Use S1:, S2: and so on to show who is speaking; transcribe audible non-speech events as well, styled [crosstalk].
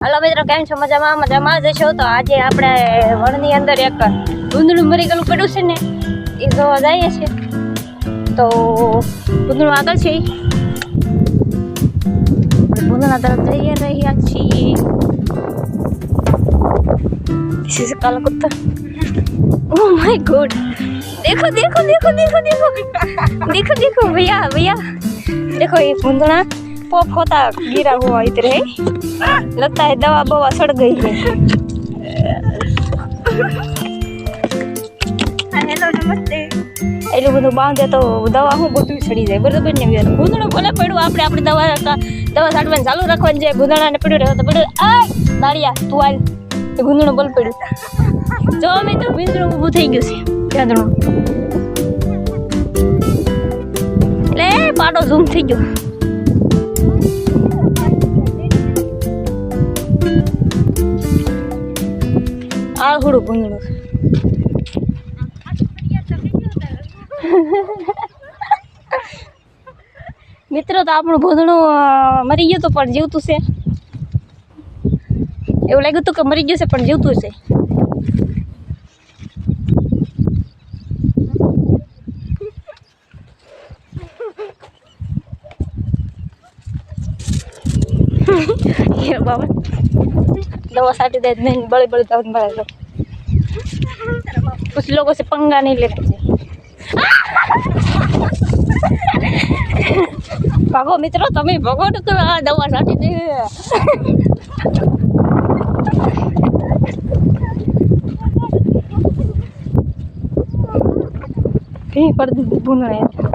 S1: Hello મિત્રો કેમ છો મજામાં મજામાં જ છો તો આજે આપણે વણની અંદર એક ગુંદડું મરી ગયેલું પડ્યું છે ને એ જોવા જઈએ છીએ તો ગુંદડું આગળ છે ગુંદડા તરફ જઈ રહ્યા છીએ This is Calcutta. Oh my god. देखो देखो देखो देखो देखो देखो देखो भैया भैया देखो ये गुंदड़ा પોપ હોતા ગીરા હોવા ઇતરે લતા એ દવા બવા સડ ગઈ હેલો નમસ્તે. એટલું બધું બાંધે તો દવા હું બધું સડી જાય? બરાબર ને વ્યર્થ ભૂંદણું ભલે પડ્યું? આપણે આપણે દવા દવા સાટવાની ચાલુ રાખવાની છે. ભૂંદણાને પડ્યું રહ્યો તો પડ્યું. આ દાળિયા તું હાલ એ ભૂંદણું બલ પડ્યું. જો અમે તો ભૂંદણું ઊભું થઈ ગયું છે. ચાંદણું એટલે પાડો ઝૂમ થઈ ગયો. આળહુડું ભૂંદડું મિત્રો, તો આપણું ભૂંદડું મરી ગયું હતું પણ જીવતું છે. એવું લાગ્યું હતું કે મરી ગયું છે, પણ જીવતું છે. [laughs] બાબા. દવા સાટી દે નહીં બળી બળી દવા મળે તો कुछ लोगों से पंगा नहीं लेना चाहिए ભાગો મિત્રો તમે ભગો ને તો આ દવા સાટી દે ભી પડી દીધી ભૂંદડા